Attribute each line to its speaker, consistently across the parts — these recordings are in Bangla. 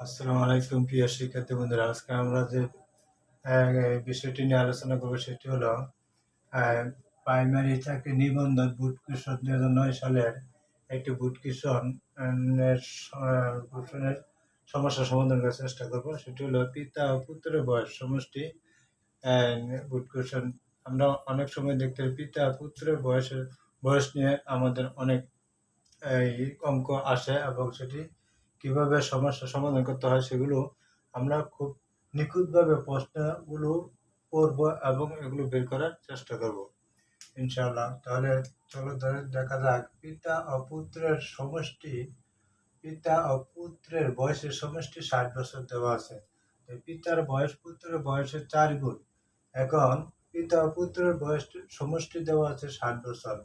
Speaker 1: আসসালামু আলাইকুম প্রিয় শিক্ষার্থী বন্ধুরা। আজকে আমরা যে বিষয়টি নিয়ে আলোচনা করব সেটি হলো প্রাইমারি চাকরি নিবন্ধন বুট কৃষক দুই হাজার নয় সালের একটি বুট কৃষণ এর স- আহ, কৃষণের সমস্যা সমাধান করার চেষ্টা করব। সেটি হলো পিতা ও পুত্রের বয়স সমষ্টি বুট কৃষণ আমরা অনেক সময় দেখতে পিতা পুত্রের বয়সের বয়স নিয়ে আমাদের অনেক অঙ্ক আসে এবং সেটি কীভাবে সমস্যা সমাধান করতে হয় সেগুলো আমরা খুব নিখুঁতভাবে প্রশ্নগুলো করব এবং এগুলো বের করার চেষ্টা করব। ইনশাআল্লাহ। তাহলে চলো দেখা যাক, পিতা ও পুত্রের সমষ্টি, পিতা ও পুত্রের বয়সের সমষ্টি ষাট বছর দেওয়া আছে। পিতার বয়স পুত্রের বয়সের চার গুণ। এখন পিতা ও পুত্রের বয়স সমষ্টি দেওয়া আছে ষাট বছর।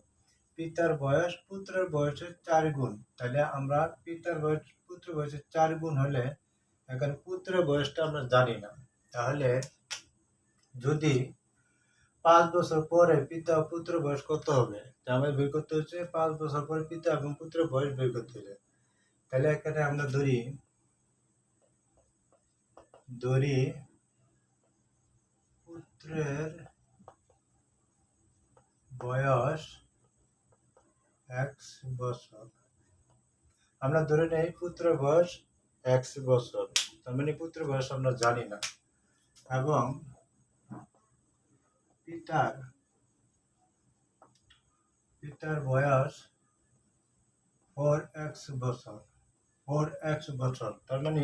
Speaker 1: পিতার বয়স পুত্রের বয়সের চার গুণ। তাহলে আমরা পিতার বয়স পুত্র বয়সের চার গুণ হলে এখন পুত্রের বয়সটা আমরা জানি না। তাহলে যদি পাঁচ বছর পরে পিতা পুত্র বয়স কত হবে? আমাদের বের করতে হচ্ছে পাঁচ বছর পরে পিতা এবং পুত্রের বয়স বের করতে হবে তাহলে এখানে আমরা ধরি ধরি পুত্রের বয়স বছর। আমরা ধরে নেই পুত্রের বয়স এক্স বছর। তার মানে পুত্রের বয়স আমরা জানি না। এবং পিতার পিতার বয়স ফোর এক্স বছর ফোর এক্স বছর। তার মানে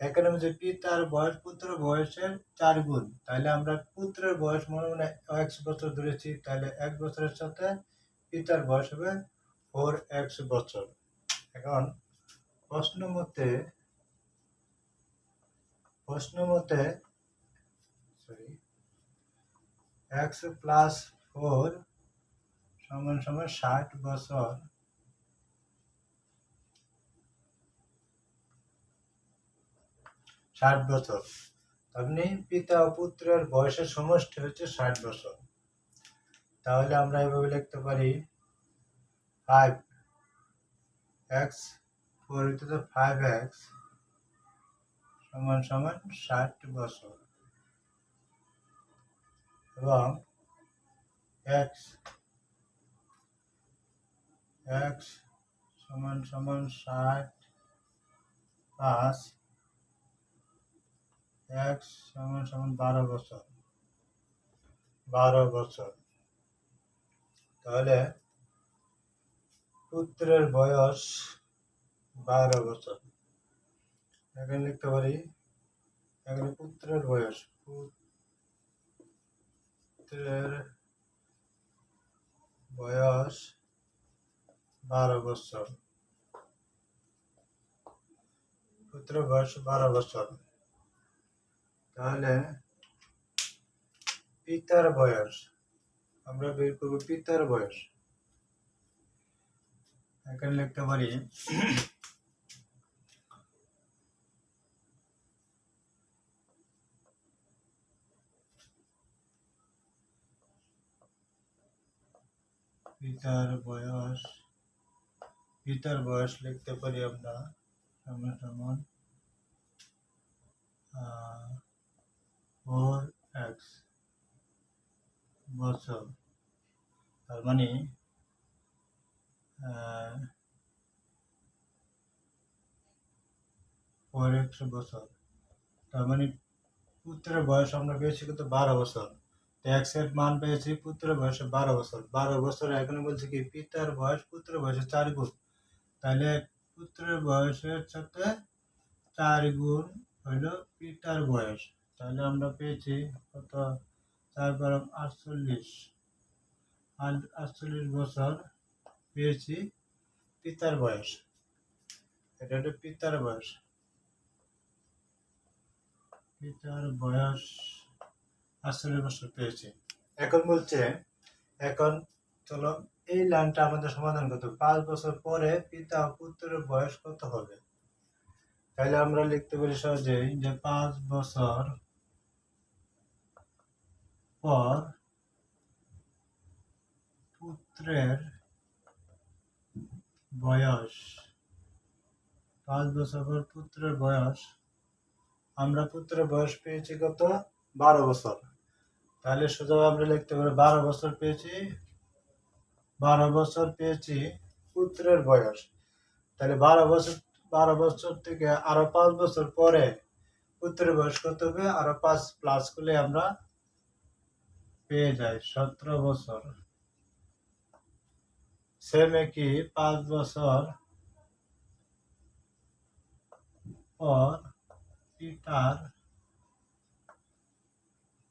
Speaker 1: এখানে যে পিতার বয়স পুত্র বয়সের চার গুণ। তাহলে আমরা পুত্রের বয়স মনে মনে এক্স বছর ধরেছি তাহলে এক বছরের সাথে পিতার বয়স হবে ফোর এক্স বছর। এখন প্রশ্ন মতে প্রশ্ন মতে সরি এক্স প্লাস ফোর সমান সমান ষাট বছর। ষাট বছর। আপনি পিতা ও পুত্রের বয়সের সমষ্টি হচ্ছে ষাট বছর। তাহলে আমরা এভাবে লিখতে পারি ফাইভ এক্স ফোর তো ফাইভ এক্স সমান সমান ষাট বছর। এবং এক্স এক্স সমান সমান ষাট পাঁচ এক্স সমান সমান বারো বছর। বারো বছর। তাহলে পুত্রের বয়স বারো বছর। এখানে লিখতে পারি, এখানে পুত্রের বয়স পুত্রের বয়স বারো বছর। পুত্রের বয়স বারো বছর। তাহলে পিতার বয়স, আমরা বের করব পিতার বয়স। এখানে লিখতে পারি। পিতার বয়স পিতার বয়স লিখতে পারি আমরা, সমান সমান। ফোর এক্স বছর। তার মানে এক্স বছর। তার মানে পুত্রের বয়স আমরা পেয়েছি কত বারো বছর। এর মান পেয়েছি পুত্রের বয়সে বারো বছর। বারো বছর এখানে বলছে কি, পিতার বয়স পুত্রের বয়সে চার গুণ। তাহলে পুত্রের বয়সের সাথে চার গুণ হইল পিতার বয়স। তাহলে আমরা পেয়েছি কত? চার বারো আটচল্লিশ। আটচল্লিশ বছর পেয়েছি, পিতার বয়স। এটা হলো পিতার বয়স। পিতার বয়স আটচল্লিশ বছর পেয়েছি। এখন বলছে, এখন চলো এই লাইনটা আমাদের সমাধান করতে পাঁচ বছর পরে পিতা পুত্রের বয়স কত হবে? তাহলে আমরা লিখতে পারি সহজেই যে পাঁচ বছর পর পুত্রের বয়স। পাঁচ বছর পর পুত্রের বয়স। আমরা পুত্রের বয়স পেয়েছি কত? বারো বছর। তাহলে সোজা আমরা লিখতে পারি, বারো বছর পেয়েছি? বারো বছর পেয়েছি পুত্রের বয়স। তাহলে বারো বছর বারো বছর থেকে আরও পাঁচ বছর পরে পুত্রের বয়স কত হবে? আরও পাঁচ প্লাস করলে আমরা পেয়ে যাই, সতেরো বছর। সেম কি পাঁচ বছর পর পিতার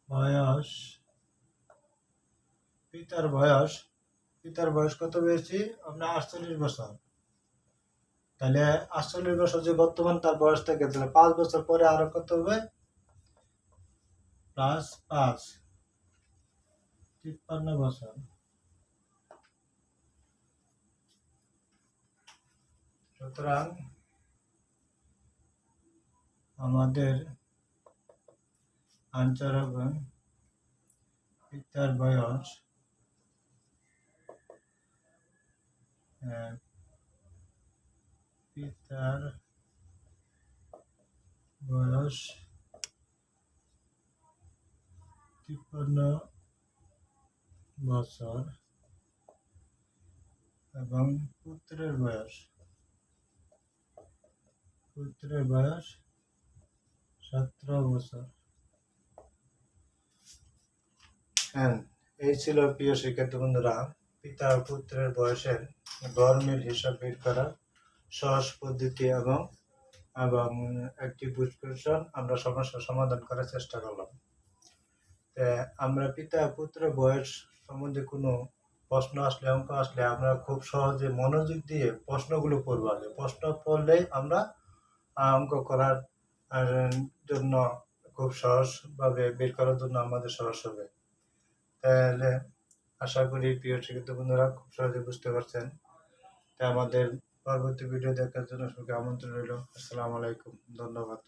Speaker 1: বয়স পিতার বয়স পিতার বয়স কত পেয়েছি আমরা আটচল্লিশ বছর। তাহলে আটচল্লিশ বছর যে বর্তমান তার বয়স থেকে, তাহলে পাঁচ বছর পরে আরও কত হবে? প্লাস পাঁচ। তিপ্পান্ন বছর। সুতরাং আমাদের হবে পিতার বয়স পিতার বয়স তিপ্পান্ন বছর এবং পুত্রের বয়স পুত্রের বয়স, সতেরো বছর। হ্যাঁ এই ছিল প্রিয় শিক্ষার্থী বন্ধুরা, পিতা ও পুত্রের বয়সের গরমিল হিসাব বের করার সহজ পদ্ধতি এবং এবং একটি বুঝকৌশল আমরা সমস্যার সমাধান করার চেষ্টা করলাম। আমরা পিতা পুত্রের বয়স সম্বন্ধে কোনো প্রশ্ন আসলে, অঙ্ক আসলে আমরা খুব সহজে মনোযোগ দিয়ে প্রশ্নগুলো পড়ব আগে। প্রশ্ন পড়লেই আমরা অঙ্ক করার জন্য খুব সহজভাবে বের করার জন্য আমাদের সহজ হবে। তাহলে আশা করি প্রিয় শিক্ষিত বন্ধুরা খুব সহজে বুঝতে পারছেন। তাই আমাদের পরবর্তী ভিডিও দেখার জন্য সবাইকে আমন্ত্রণ রইল। আসসালামু আলাইকুম। ধন্যবাদ।